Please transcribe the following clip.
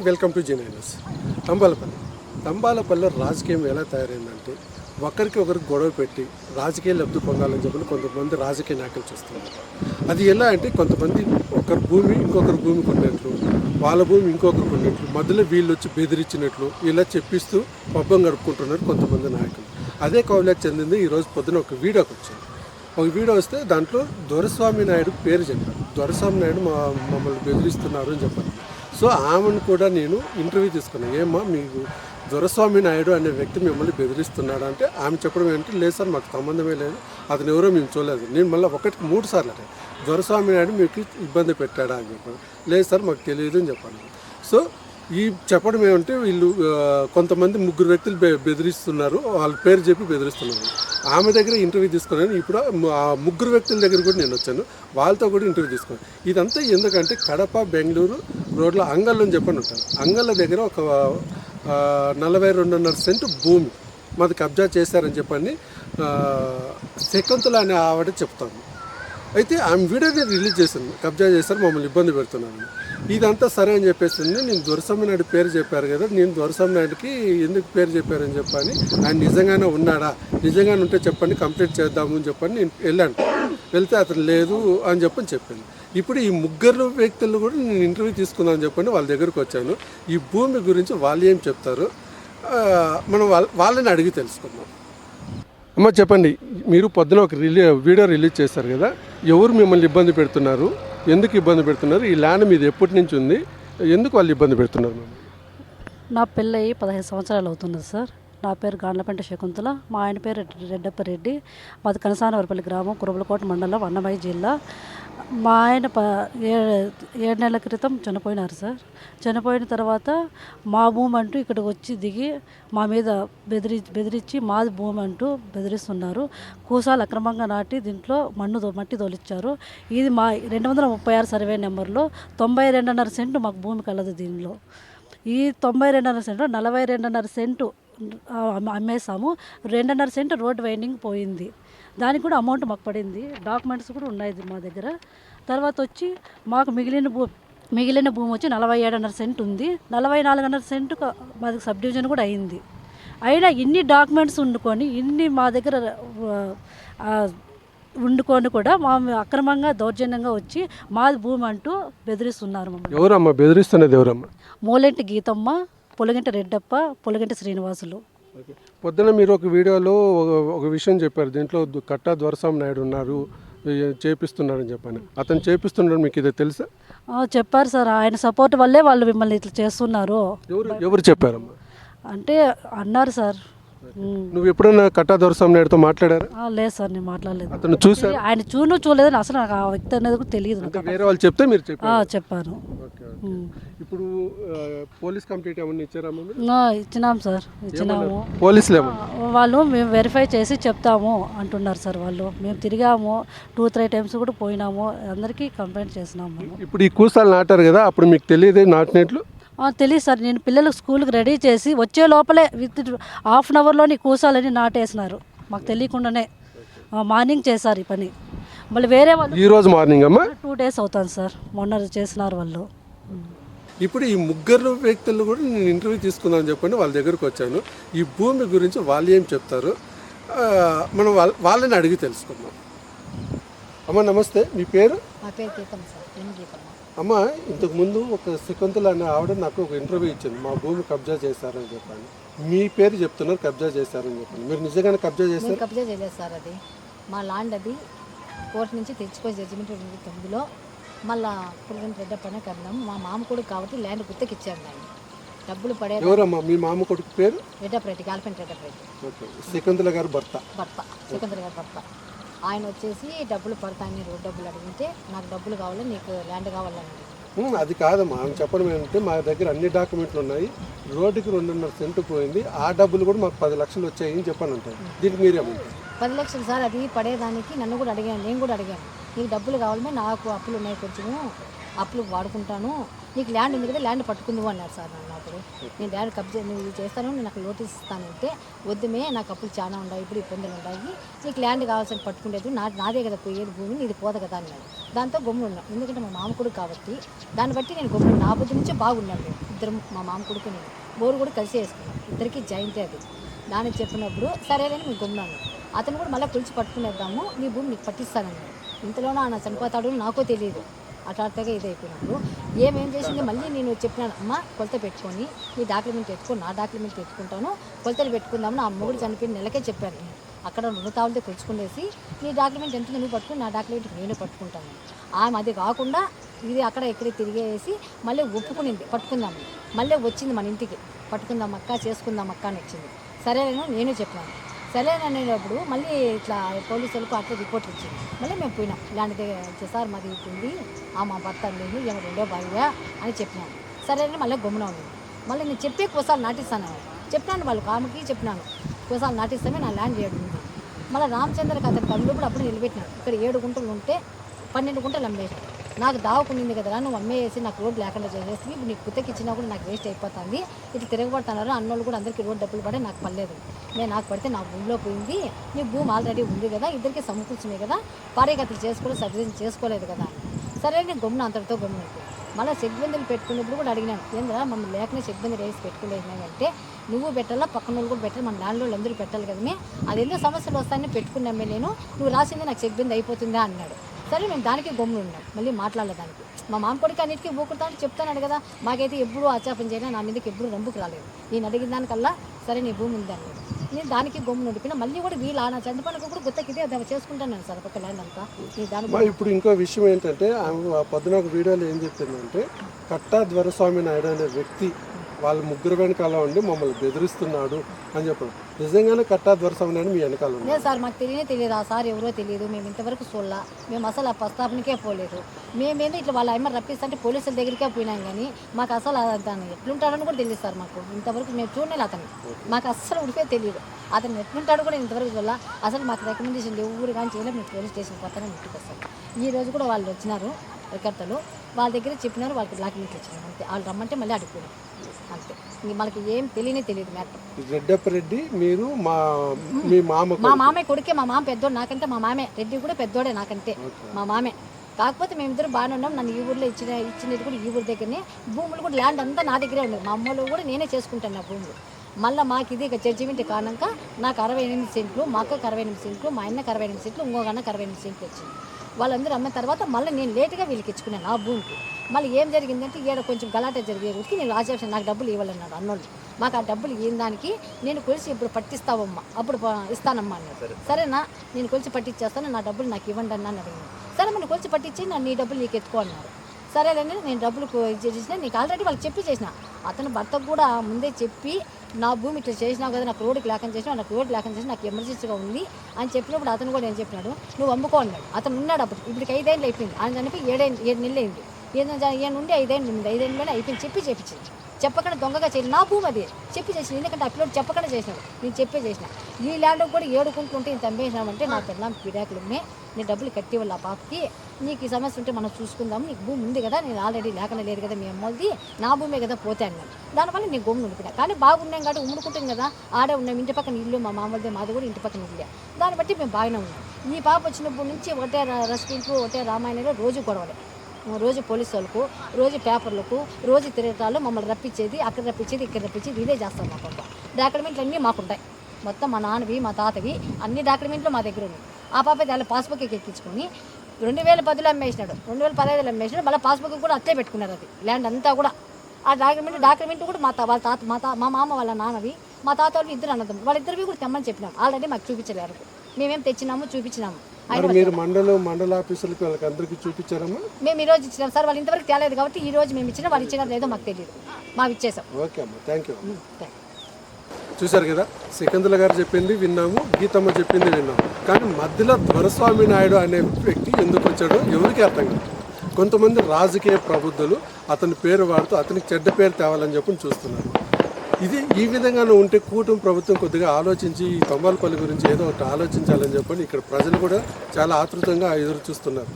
Hi welcome to జీనైనస్ తంబాలపల్లి. తంబాలపల్లిలో రాజకీయం ఎలా తయారైందంటే ఒకరికి ఒకరికి గొడవ పెట్టి రాజకీయ లబ్ధి పొందాలని చెప్పి కొంతమంది రాజకీయ నాయకులు చూస్తున్నారు. అది ఎలా అంటే కొంతమంది ఒకరి భూమి ఇంకొకరి భూమి కొన్నట్లు వాళ్ళ భూమి ఇంకొకరు కొన్నట్లు మధ్యలో వీళ్ళు వచ్చి బెదిరించినట్లు ఇలా చెప్పిస్తూ పబ్బం గడుపుకుంటున్నారు కొంతమంది నాయకులు. అదే కౌలకు చెందింది ఈరోజు పొద్దున ఒక వీడియోకి వచ్చింది ఒక వీడియో వస్తే దాంట్లో దొరస్వామి నాయుడు పేరు చెప్పారు. దొరస్వామి నాయుడు మా మమ్మల్ని బెదిరిస్తున్నారు అని చెప్పారు. సో ఆమెను కూడా నేను ఇంటర్వ్యూ తీసుకున్నాను ఏమ్మా మీకు దొరస్వామి నాయుడు అనే వ్యక్తి మిమ్మల్ని బెదిరిస్తున్నాడు అంటే ఆమె చెప్పడం ఏంటంటే లేదు సార్ మాకు సంబంధమే లేదు. అతను ఎవరో మేము చూడలేదు. నేను మళ్ళీ ఒకటికి మూడు సార్లు అంటే దొరస్వామి నాయుడు మీకు ఇబ్బంది పెట్టాడా అని చెప్పాను. లేదు సార్ మాకు తెలియదు అని చెప్పాను. సో ఈ చెప్పడం ఏమంటే వీళ్ళు కొంతమంది ముగ్గురు వ్యక్తులు బె బెదిరిస్తున్నారు. వాళ్ళ పేరు చెప్పి బెదిరిస్తున్నారు. ఆమె దగ్గర ఇంటర్వ్యూ తీసుకున్నాను. ఇప్పుడు ఆ ముగ్గురు వ్యక్తుల దగ్గర కూడా నేను వచ్చాను. వాళ్ళతో కూడా ఇంటర్వ్యూ తీసుకున్నాను. ఇదంతా ఎందుకంటే కడప బెంగళూరు రోడ్లో అంగళ్ళు అని చెప్పని ఉంటాను అంగళ్ళ దగ్గర ఒక నలభై రెండున్నర సెంటు భూమి మాది కబ్జా చేశారని చెప్పని శకుంతల అనే ఆవిడ చెప్తాను. అయితే ఆమె వీడియోని రిలీజ్ చేసింది కబ్జా చేశారు మమ్మల్ని ఇబ్బంది పెడుతున్నాను ఇదంతా సరే అని చెప్పేసింది. నేను దొరసమ్మ నాయుడు పేరు చెప్పారు కదా నేను దొరసమ్మ నాయుడికి ఎందుకు పేరు చెప్పారని చెప్పని ఆయన నిజంగానే ఉన్నాడా? నిజంగానే ఉంటే చెప్పండి కంప్లీట్ చేద్దాము అని చెప్పని నేను వెళ్ళాను. వెళ్తే అతను లేదు అని చెప్పని చెప్పింది. ఇప్పుడు ఈ ముగ్గురు వ్యక్తులు కూడా నేను ఇంటర్వ్యూ తీసుకుందాం అని చెప్పండి వాళ్ళ దగ్గరకు వచ్చాను. ఈ భూమి గురించి వాళ్ళు ఏం చెప్తారు? మనం వాళ్ళ వాళ్ళని అడిగి తెలుసుకుందాం. అమ్మ చెప్పండి. మీరు పొద్దున ఒక రిలీ వీడియో రిలీజ్ చేశారు కదా ఎవరు మిమ్మల్ని ఇబ్బంది పెడుతున్నారు? ఎందుకు ఇబ్బంది పెడుతున్నారు? ఈ ల్యాండ్ మీద ఎప్పటి నుంచి ఉంది? ఎందుకు వాళ్ళు ఇబ్బంది పెడుతున్నారు నా పెళ్ళయి పదహైదు సంవత్సరాలు అవుతున్నది సార్. నా పేరు గాండ్లపెంట శకుంతల. మా ఆయన పేరు రెడ్డప్పరెడ్డి. రెడ్డప్ప రెడ్డి మాది కనసానవరపల్లి గ్రామం కురబలకోట మండలం అన్నమయ్య జిల్లా. మా ఆయన ప ఏ- ఏడు నెలల క్రితం చనిపోయినారు సార్. చనిపోయిన తర్వాత మా భూమి అంటూ ఇక్కడికి వచ్చి దిగి మా మీద బెదిరి బెదిరించి మాది భూమి అంటూ బెదిరిస్తున్నారు. కూసాలు అక్రమంగా నాటి దీంట్లో మన్ను మట్టి తోలిచ్చారు. ఇది మా రెండు వందల ముప్పై ఆరు సర్వే నెంబర్లో తొంభై రెండున్నర సెంటు మాకు భూమి కలదు దీనిలో. ఈ తొంభై రెండున్నర సెంటు నలభై రెండున్నర సెంటు అమ్మేసాము రెండున్నర సెంటు రోడ్ వైండింగ్ పోయింది. దానికి కూడా అమౌంట్ మాకు పడింది. డాక్యుమెంట్స్ కూడా ఉన్నాయి మా దగ్గర. తర్వాత వచ్చి మాకు మిగిలిన భూ మిగిలిన భూమి వచ్చి నలభై ఏడున్నర సెంట్ ఉంది. నలభై నాలుగున్నర సెంటు మాది సబ్ డివిజన్ కూడా అయింది. అయినా ఇన్ని డాక్యుమెంట్స్ వండుకొని ఇన్ని మా దగ్గర ఆ, వండుకొని కూడా మా అక్రమంగా దౌర్జన్యంగా వచ్చి మాది భూమి అంటూ బెదిరిస్తున్నారు మమ్మల్ని. ఎవరమ్మా? బెదిరిస్తున్నది ఎవరమ్మా? మూలెంటి గీతమ్మ పొలగంటి రెడ్డప్ప పొలగంటి శ్రీనివాసులు. పొద్దున మీరు ఒక వీడియోలో ఒక విషయం చెప్పారు. దీంట్లో కట్టా దొరసాం నాయుడు ఉన్నారు. చేపిస్తున్నారని చెప్పాను. అతను చేపిస్తున్నాడు మీకు ఇది తెలుసా? చెప్పారు సార్. ఆయన సపోర్ట్ వల్లే వాళ్ళు మిమ్మల్ని ఇట్లా చేస్తున్నారు. ఎవరు ఎవరు చెప్పారమ్మా? అంటే అన్నారు సార్. నువ్వు ఎప్పుడైనా కట్టా దొరసాం నాయుడుతో మాట్లాడారా? లేదు సార్ నేను మాట్లాడలేదు. అతను చూసా ఆయన చూను చూడలేదని అసలు నాకు ఆ వ్యక్తి అనేది కూడా తెలియదు నాకు వేరే వాళ్ళు చెప్తే మీరు చెప్పారు. చెప్పాను. ఉమ్. ఇప్పుడు పోలీస్ కంప్లీట్ ఏమన్నా ఆ, ఇచ్చినాం సార్ ఇచ్చినాము. పోలీసులు వాళ్ళు మేము వెరిఫై చేసి చెప్తాము అంటున్నారు సార్ వాళ్ళు. మేము తిరిగాము టూ త్రీ టైమ్స్ కూడా పోయినాము. అందరికీ కంప్లైంట్ చేసినాము ఇప్పుడు ఈ కూసాలు నాటారు కదా అప్పుడు మీకు తెలియదే నాటినట్లు? తెలియదు సార్ నేను పిల్లలకు స్కూల్కి రెడీ చేసి వచ్చే లోపలే విత్ హాఫ్ అన్ అవర్లోని కూసాలని నాటేసినారు. మాకు తెలియకుండానే మార్నింగ్ చేశారు ఈ పని. మళ్ళీ వేరే వాళ్ళు ఈ రోజు మార్నింగ్ అమ్మా? టూ డేస్ అవుతాను సార్ మొన్న చేసినారు వాళ్ళు. ఇప్పుడు ఈ ముగ్గురు వ్యక్తులు కూడా నేను ఇంటర్వ్యూ తీసుకుందాం చెప్పండి వాళ్ళ దగ్గరకు వచ్చాను. ఈ భూమి గురించి వాళ్ళు ఏం చెప్తారు? మనం వాళ్ళ వాళ్ళని అడిగి తెలుసుకుందాం. అమ్మ నమస్తే మీ పేరు? మా పేరు గీతం సార్ గీతమ్మ? అమ్మ ఇంతకు ముందు ఒక శకుంతల అనే ఆవిడ నాకు ఒక ఇంటర్వ్యూ ఇచ్చింది. మా భూమి కబ్జా చేశారని చెప్పాను. మీ పేరు చెప్తున్నారు కబ్జా చేశారని చెప్పాను. మీరు నిజంగానే కబ్జా మేము చేశారు? కబ్జా చేయలేదు సార్ అది. మా ల్యాండ్ అది కోర్టు నుంచి తెచ్చుకొని జడ్జిమెంట్ రెండు వేల తొమ్మిదిలో. మళ్ళా పులిగంటి రెడ్డప్పనే కన్నాం మా మామ కొడుకు కాబట్టి ల్యాండ్ గుత్తకి ఇచ్చాను దాన్ని. డబ్బులు పడే ఎవరమ్మా? మీ మామ కొడుకు పేరు? రెడ్డప్రెడ్డి గాల్పెంట్ రెడ్డప్రెడ్డి ఓకే. శకుంతల గారు భర్త. భర్త సికందర్ గారి భర్త. ఆయన వచ్చేసి డబ్బులు పడతాయని రోడ్ డబ్బులు అడిగితే నాకు డబ్బులు కావాలి నీకు ల్యాండ్ కావాలని అది కాదమ్మా. ఆమె చెప్పడం ఏంటంటే మా దగ్గర అన్ని డాక్యుమెంట్లు ఉన్నాయి. రోడ్డుకి రెండున్నర సెంటు పోయింది. ఆ డబ్బులు కూడా మాకు పది లక్షలు వచ్చాయి అని చెప్పని ఉంటాయి దీనికి మీరేమంటారు పది లక్షలు సార్ అది పడేదానికి నన్ను కూడా అడిగాను నేను కూడా అడిగాను. నీకు డబ్బులు కావాలమే నాకు అప్పులు ఉన్నాయి కొంచెము అప్పులు వాడుకుంటాను నీకు ల్యాండ్ ఉంది కదా ల్యాండ్ పట్టుకుందు అన్నారు సార్ నన్ను అప్పుడు. నేను ల్యాండ్ కబ్జా నువ్వు చేస్తాను నేను నాకు నోటీస్ ఇస్తానంటే వద్దుమే నాకు అప్పులు చాలా ఉన్నాయి ఇప్పుడు ఇబ్బందులు ఉన్నాయి నీకు ల్యాండ్ కావాల్సిన పట్టుకునేది నా నాదే కదా పోయేది భూమి నీది పోదు కదా అన్నాడు. దాంతో గమ్మున ఉన్నాం. ఎందుకంటే మా మామ కొడుకు కాబట్టి దాన్ని బట్టి నేను గమ్మున నా బుద్ధి నుంచే బాగున్నాడు ఇద్దరు మా మామ కొడుకు నేను. బోరు కూడా కలిసి వేసుకున్నాం. ఇద్దరికి జాయింటే అది. దానికి చెప్పినప్పుడు సరేలేని మేము గమ్మున్నాను అతను కూడా మళ్ళీ పిలిచి పట్టుకునేద్దాము నీ భూమి నీకు పట్టిస్తానన్నాడు. ఇంతలోనూ ఆయన చనిపోతాడు నాకో తెలియదు. అట్లాంటిగా ఇది అయిపోయినప్పుడు ఏమేం చేసింది? మళ్ళీ నేను చెప్పినాను అమ్మ కొలత పెట్టుకొని నీ డాక్యుమెంట్ పెట్టుకో నా డాక్యుమెంట్ పెట్టుకుంటాను కొలతలు పెట్టుకుందాము ఆ మొగుడు చనిపోయిన నెలకే చెప్పాను నేను. అక్కడ తావులతో తెచ్చుకునేసి నీ డాక్యుమెంట్ ఎంత నువ్వు పట్టుకుని నా డాక్యుమెంట్ నేను పట్టుకుంటాను. ఆమె అది కాకుండా ఇది అక్కడ ఇక్కడ తిరిగేసి మళ్ళీ ఒప్పుకునింది పట్టుకుందాం. మళ్ళీ వచ్చింది మన ఇంటికి పట్టుకుందాం అక్క చేసుకుందాం అక్క అని వచ్చింది. సరేనేను నేను చెప్పాను. సరే అనేటప్పుడు మళ్ళీ ఇట్లా పోలీసులకు అట్లా రిపోర్ట్ ఇచ్చింది మళ్ళీ మేము పోయినాం. ఇలాంటిది సార్ మాది ఉంది ఆ మా భర్త లేదు. ఏమో రెండో భార్య అని చెప్పినాను సరే అని మళ్ళీ గమ్మున ఉంది మళ్ళీ నేను చెప్పే కోసాలు నాటిస్తాను చెప్పినాను వాళ్ళు ఆమెకి చెప్పినాను. కోసాలు నాటిస్తామే నా ల్యాండ్ ఏడు ఉంది. మళ్ళీ రామచంద్రకి అతని తమ్ముడు కూడా అప్పుడు నిలబెట్టినాడు. ఇక్కడ ఏడు గుంటలు ఉంటే పన్నెండు గుంటలు అమ్మేసాడు నాకు దావుకునింది కదరా నువ్వు అమ్మేసి నాకు రోడ్ లేకుండా చేసేసి ఇప్పుడు నీకు కుత్తకి ఇచ్చినా కూడా నాకు వేస్ట్ అయిపోతుంది. ఇట్లా తిరగబడుతున్నారు అన్నోళ్ళు కూడా అందరికీ రోడ్ డబ్బులు పడే నాకు పడలేదు. నేను నాకు పడితే నా భూమిలో పోయింది. నీ భూమి ఆల్రెడీ ఉంది కదా ఇద్దరికి సమకూర్చున్నాయి కదా. పారేగతులు చేసుకోలేదు సర్వీసింగ్ చేసుకోలేదు కదా. సరే నేను గమ్మున అంతటితో గమ్మున మళ్ళీ సెగ్బందులు పెట్టుకున్నప్పుడు కూడా అడిగినాను ఏంద్రా మనం లేకనే సెగ్బందులు వేసి పెట్టుకోలేదంటే నువ్వు పెట్టాలా పక్కన వాళ్ళు కూడా పెట్టాలి మన ల్యాండ్ వాళ్ళు అందరూ పెట్టాలి కదా అది ఎందుకు సమస్యలు వస్తాయని పెట్టుకున్నామే నేను నువ్వు రాసింది నాకు సెగ్బంది అయిపోతుందా అన్నాడు. సరే మేము దానికి గమ్మున ఉన్నాం. మళ్ళీ మాట్లాడలే దానికి మా మామ కొడుకు అన్నిటికీ ఊకుతా అంటే చెప్తాను కదా మాకైతే ఎప్పుడు ఆచాపం చేయడం నా మీదకి ఎప్పుడు రంపుకు రాలేదు. నేను అడిగిన దానికల్లా సరే నీ భూమి ఉంది అన్నాడు. నేను దానికి గమ్మున ఉండిపోయినా మళ్ళీ కూడా వీళ్ళు నా చంద్రపనకు కూడా గుత్తకిదే అది చేసుకుంటాను సార్ ఒక ల్యాండ్ అంతా. నీ దాని ఇప్పుడు ఇంకో విషయం ఏంటంటే ఆమె పొద్దున ఒక వీడియోలో ఏం చెప్పిందంటే కట్టా ధ్వరస్వామి నాయుడు అనే వ్యక్తి వాళ్ళ ముగ్గురు వెనకాల ఉండి మమ్మల్ని బెదిరిస్తున్నాడు అని చెప్పారు నిజంగానే కట్టా ధ్వరస్వామి మీ వెనకాల లేదు సార్ మాకు తెలియనే తెలియదు. ఆ సార్ ఎవరో తెలియదు. మేము ఇంతవరకు చూడాల మేము అసలు ఆ ప్రస్తాపనకే పోలేదు. మేమేందో ఇట్లా వాళ్ళ అమ్మ రప్పిస్తుంటే పోలీసుల దగ్గరికే పోయినాం కానీ మాకు అసలు అతను ఎట్లుంటాడని కూడా తెలియదు సార్ మాకు. ఇంతవరకు మేము చూడలేదు అతను మాకు అస్సలు ఉడికే తెలియదు. అతను ఎట్లుంటాడు కూడా ఇంతవరకు చూడాల. అసలు మాకు రికమెండేషన్ ఎవరు కానీ చేయలేదు. మేము పోలీస్ స్టేషన్ పోతానే ఇంటికి వస్తాం ఈ రోజు కూడా వాళ్ళు వచ్చినారు రికర్తలు. వాళ్ళ దగ్గర చెప్పినారు వాళ్ళకి డాక్యుమెంట్లు ఇచ్చినారు. అంతే. వాళ్ళు రమ్మంటే మళ్ళీ అడిగిపోయినాం అంతే. ఇంక మనకి ఏం తెలియనే తెలియదు మ్యాటర్ రెడ్డప్పరెడ్డి మీరు మా మీ మామకు మా మామే కొడుకే మా మామ పెద్దోడు నాకంటే మా మామే రెడ్డి కూడా పెద్దోడే నాకంటే. మా మామే కాకపోతే మేమిద్దరు బాగానే ఉన్నాం. నన్ను ఈ ఊర్లో ఇచ్చిన ఇచ్చినది కూడా ఈ ఊరి దగ్గరనే. భూములు కూడా ల్యాండ్ అంతా నా దగ్గరే ఉంది మా అమ్మలు కూడా నేనే చేసుకుంటాను నా భూములు. మళ్ళీ మాకు ఇది ఇక జడ్జిమెంట్ కానాక నాకు అరవై ఎనిమిది సెంట్లు మా అక్కకి అరవై ఎనిమిది సెంట్లు మా అన్నకి అరవై ఎనిమిది సెంట్లు ఇంకొక అన్నకి అరవై ఎనిమిది సెంట్లు వచ్చింది. వాళ్ళందరూ అమ్మిన తర్వాత మళ్ళీ నేను లేట్గా వీళ్ళకి ఇచ్చుకున్నాను ఆ భూమికి. మళ్ళీ ఏం జరిగిందంటే ఈడ కొంచెం గలాట జరిగే ఊరికి నేను రాజేషన్ నాకు డబ్బులు ఇవ్వాలన్నాడు అన్నోళ్ళు. మాకు ఆ డబ్బులు ఇవ్వని దానికి నేను కొలిసి ఇప్పుడు పట్టిస్తావమ్మా అప్పుడు ఇస్తానమ్మా అన్నాడు. సరేనా నేను కొలిసి పట్టించేస్తాను నా డబ్బులు నాకు ఇవ్వండి అన్న అని అడిగింది. సరే మనం కొలిసి పట్టించి నన్ను నీ డబ్బులు నీకు ఎత్తుకో అన్నారు సరేలేండి నేను డబ్బులు చేసిన నీకు ఆల్రెడీ వాళ్ళకి చెప్పి చేసిన. అతను భర్తకు కూడా ముందే చెప్పి నా భూమి ఇట్లా చేసినావు కదా నాకు రోడ్డుకి లేకుండా చేసినా నాకు రోడ్డు లేకుండా చేసి నాకు ఎమర్జెన్సీగా ఉంది అని చెప్పినప్పుడు అతను కూడా ఏం చెప్పినాడు నువ్వు అమ్ముకో అన్నాడు. అతను ఉన్నాడు అప్పుడు. ఇప్పటికి ఐదేళ్ళు అయిపోయింది. అని చనిపోయి ఏడేళ్ళు ఏడు నెలలు అయింది. ఏదైనా ఈయన నుండి ఐదేళ్ళు ఉంది ఐదేళ్ళలోనే అయిపోయింది. చెప్పి చెప్పించింది చెప్పకుండా దొంగగా చేయలేదు నా భూమి అది. చెప్పి చేసిన ఎందుకంటే ఆ చెప్పకుండా చేసినాడు నేను చెప్పే చేసిన. ఈ ల్యాండ్ కూడా ఏడుకుంటుంటే ఇంత అమ్మేసినామంటే నా పిల్లం పిడాకులు ఉన్నాయి నీ డబ్బులు కట్టి వాళ్ళ ఆ పాపకి. నీకు ఈ సమస్య ఉంటే మనం చూసుకుందాం. నీకు భూమి ఉంది కదా నేను ఆల్రెడీ లేకుండా లేదు కదా మీ అమ్మది నా భూమే కదా పోతే అన్నాను దానివల్ల నేను గమ్మున ఉండిపోయా కానీ బాగున్నాం కాబట్టి ఉమ్ముడుకుంటాం కదా. ఆడే ఉన్నాం. ఇంటి పక్కన ఇల్లు మా మామూలుదే మాది కూడా ఇంటి పక్కన ఇల్లే దాన్ని బట్టి మేము బాగానే ఉన్నాం. ఈ పాప వచ్చినప్పటి నుంచి ఒకటే ర- ఒకటే రామాయణంలో రోజు గొడవలే. రోజు పోలీసు వాళ్ళకు రోజు పేపర్లకు రోజు తిరగటాలు మమ్మల్ని రప్పించేది అక్కడ రప్పించేది ఇక్కడ రప్పించేది ఇదే చేస్తాం మా పాప డాక్యుమెంట్లు అన్నీ మాకుంటాయి. మొత్తం మా నాన్నవి మా తాతవి అన్ని డాక్యుమెంట్లు మా దగ్గర ఉన్నాయి. ఆ పాప దాని పాస్బుక్ ఎక్కించుకొని రెండు వేల పదిలో అమ్మేసినాడు. రెండు వేల పదహైదులో అమ్మేసినాడు. మళ్ళీ పాస్బుక్ కూడా అట్లే పెట్టుకున్నారు అది. ల్యాండ్ అంతా కూడా. ఆ డాక్యుమెంట్ డాక్యుమెంట్ కూడా మా వాళ్ళ తాత మా తా మా మామ వాళ్ళ నాన్నవి మా తాత వాళ్ళు ఇద్దరు అన్నదమ్ములు. వాళ్ళిద్దరివి కూడా తెమ్మని చెప్పినాం. ఆల్రెడీ మాకు చూపించలేరు మేమేం తెచ్చినాము చూపించినాము. మరి మండలం మండల ఆఫీసులకి వాళ్ళకి అందరికీ చూపించారమ్మా? మేము ఈ రోజు ఇచ్చినాం. సార్ వాళ్ళు ఇంతవరకు తేలేదు కాబట్టి ఈ రోజు మేము ఇచ్చిన వాళ్ళు ఇచ్చినారు లేదో మాకు తెలియదు మాకు ఇచ్చేసాం ఓకే అమ్మా. Thank you. చూశారు కదా? సికందుల గారు చెప్పింది విన్నాము గీతమ్మ చెప్పింది విన్నాము. కానీ మధ్యలో ధ్వరస్వామి నాయుడు అనే వ్యక్తి ఎందుకు వచ్చాడో ఎవరికి అర్థం కాదు. కొంతమంది రాజకీయ ప్రబుద్ధులు అతని పేరు వాడుతూ అతనికి చెడ్డ పేరు తేవాలని చెప్పి చూస్తున్నారు. ఇది ఈ విధంగానే ఉంటే కూటమి ప్రభుత్వం కొద్దిగా ఆలోచించి ఈ తొంభలపల్లి గురించి ఏదో ఒకటి ఆలోచించాలని చెప్పని ఇక్కడ ప్రజలు కూడా చాలా ఆతృతంగా ఎదురు చూస్తున్నారు.